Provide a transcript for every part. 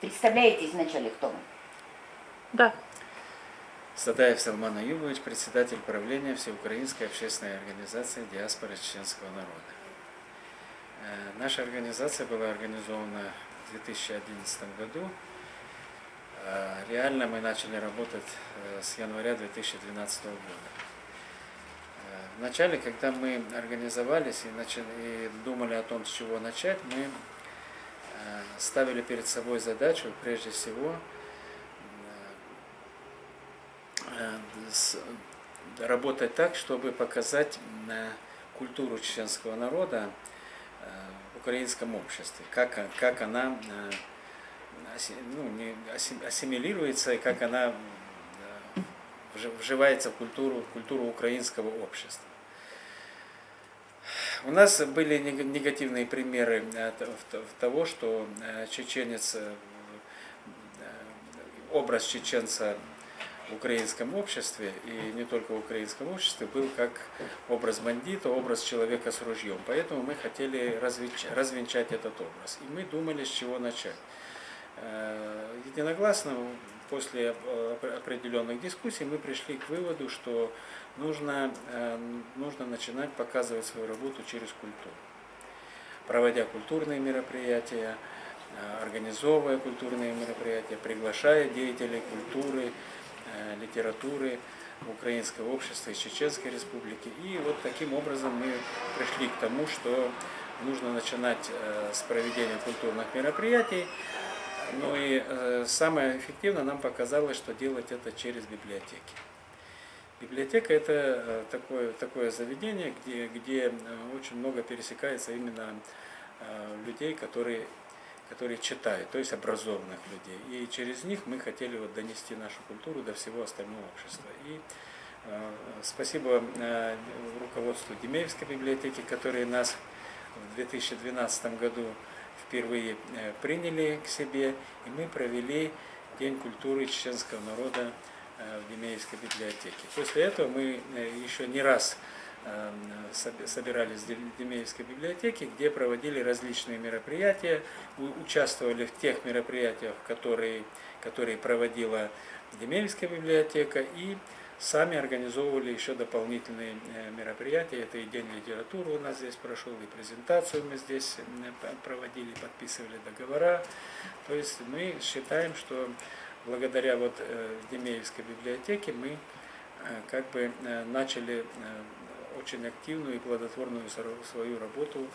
Представляете вначале, кто вы? Да. Садаев Салман Аюбович, председатель правления Всеукраинской общественной организации «Диаспора чеченского народа». Э, Наша организация была организована в 2011 году. Э, Реально мы начали работать э, с января 2012 года. Вначале, когда мы организовались и, начали, и думали о том, с чего начать, мы ставили перед собой задачу, прежде всего, э, с- работать так, чтобы показать э, культуру чеченского народа э, в украинском обществе, как, как она э, ну, ассимилируется и как она э, вжи- вживается в культуру, в культуру украинского общества. У нас были нег- негативные примеры э, того, что э, чеченец, э, образ чеченца в украинском обществе, и не только в украинском обществе, был как образ бандита, образ человека с ружьем. Поэтому мы хотели развенч- развенчать этот образ. И мы думали, с чего начать. Единогласно, после э, опре- определенных дискуссий, мы пришли к выводу, что нужно, э, нужно начинать показывать свою работу через культуру. Проводя культурные мероприятия, э, организовывая культурные мероприятия, приглашая деятелей культуры, литературы в украинское общество из Чеченской республики. И вот таким образом мы пришли к тому, что нужно начинать с проведения культурных мероприятий. Ну и э, самое эффективно нам показалось, что делать это через библиотеки. Библиотека это э, такое, такое заведение, где, где э, очень много пересекается именно э, людей, которые, которые читают, то есть образованных людей. И через них мы хотели вот донести нашу культуру до всего остального общества. И спасибо руководству Демеевской библиотеки, которые нас в 2012 году впервые э, приняли к себе, и мы провели День культуры чеченского народа э, в Демеевской библиотеке. После этого мы э, еще не раз э, соб- собирались в Дем- Демеевской библиотеке, где проводили различные мероприятия, участвовали в тех мероприятиях, которые, которые проводила Демеевская библиотека, и сами организовывали еще дополнительные э, мероприятия. Это и День литературы у нас здесь прошел, и презентацию мы здесь проводили, подписывали договора. То есть мы считаем, что благодаря вот э, Демеевской библиотеке мы э, как бы начали очень активную и плодотворную свою работу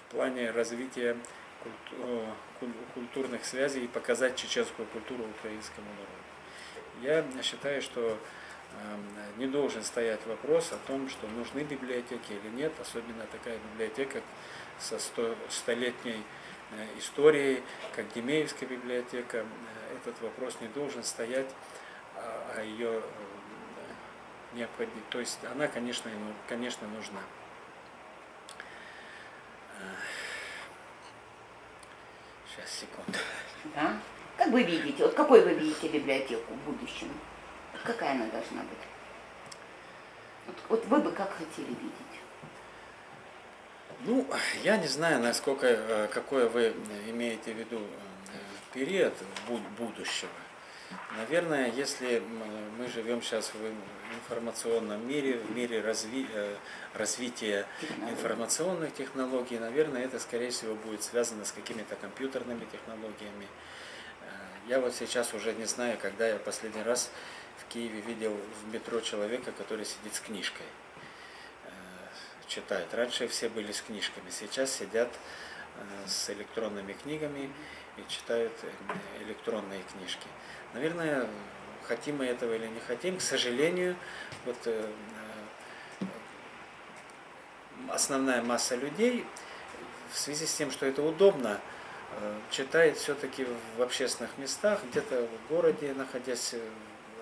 в плане развития культу- куль- культурных связей и показать чеченскую культуру украинскому народу. Я считаю, что э, не должен стоять вопрос о том, что нужны библиотеки или нет, особенно такая библиотека со сто- столетней э, историей, как Демеевская библиотека. Э, Этот вопрос не должен стоять, а а ее необходимо. То есть она, конечно, конечно, нужна. Сейчас, секунду. Да? Как вы видите, вот какой вы видите библиотеку в будущем? Какая она должна быть? Вот, вот вы бы как хотели видеть? Ну, я не знаю, насколько, э, какой вы имеете в виду э, период бу- будущего. Наверное, если мы живем сейчас в информационном мире, в мире разви- э, развития информационных технологий, наверное, это, скорее всего, будет связано с какими-то компьютерными технологиями. Я вот сейчас уже не знаю, когда я последний раз в Киеве видел в метро человека, который сидит с книжкой э, читают. Раньше все были с книжками, сейчас сидят э, с электронными книгами и читают э, электронные книжки. Наверное, хотим мы этого или не хотим, к сожалению, вот основная масса людей в связи с тем, что это удобно, читает все-таки в общественных местах, где-то в городе находясь, э,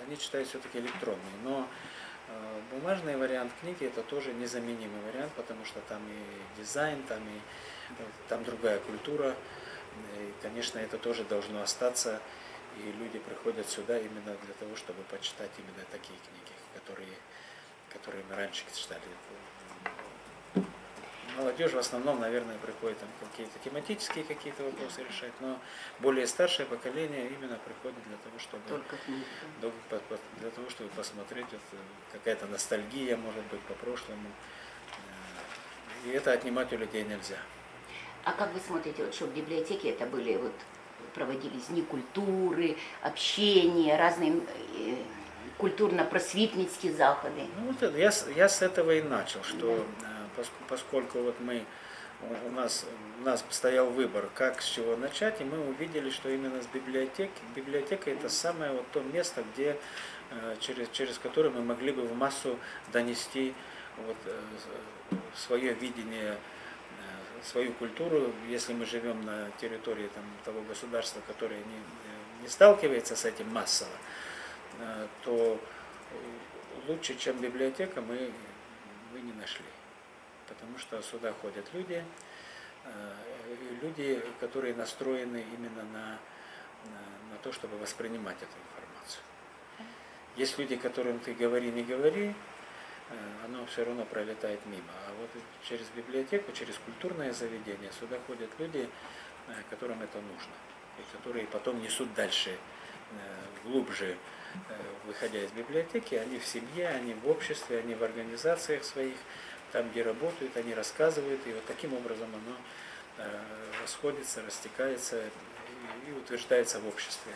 они читают все-таки электронные. Но э, бумажный вариант книги это тоже незаменимый вариант, потому что там и дизайн, там и э, там другая культура. И, конечно, это тоже должно остаться. И люди приходят сюда именно для того, чтобы почитать именно такие книги, которые, которые мы раньше читали. Молодежь в основном, наверное, приходит там какие-то тематические какие-то вопросы решать, но более старшее поколение именно приходит для того, чтобы Только для того, чтобы посмотреть, вот, э, какая-то ностальгия, может быть, по прошлому. Э, И это отнимать у людей нельзя. А как вы смотрите, вот что в библиотеке это были вот проводились дни культуры, общения, разные э, культурно-просвітницькі заходи? Ну, вот я, я с этого и начал, что пос- поскольку вот мы, у- нас, у нас стоял выбор, как с чего начать, и мы увидели, что именно с библиотеки, библиотека это самое вот то место, где, э, через, через которое мы могли бы в массу донести вот, э, свое видение, э, свою культуру, если мы живем на территории там, того государства, которое не, не сталкивается с этим массово, то лучше, чем библиотека, мы, мы не нашли. Потому что сюда ходят люди, э, люди, которые настроены именно на, на, то, чтобы воспринимать эту информацию. Есть люди, которым ты говори, не говори, э, оно все равно пролетает мимо. А вот через библиотеку, через культурное заведение сюда ходят люди, э, которым это нужно, и которые потом несут дальше, глубже, выходя из библиотеки, они в семье, они в обществе, они в организациях своих, там, где работают, они рассказывают, и вот таким образом оно э, расходится, растекается и, и утверждается в обществе.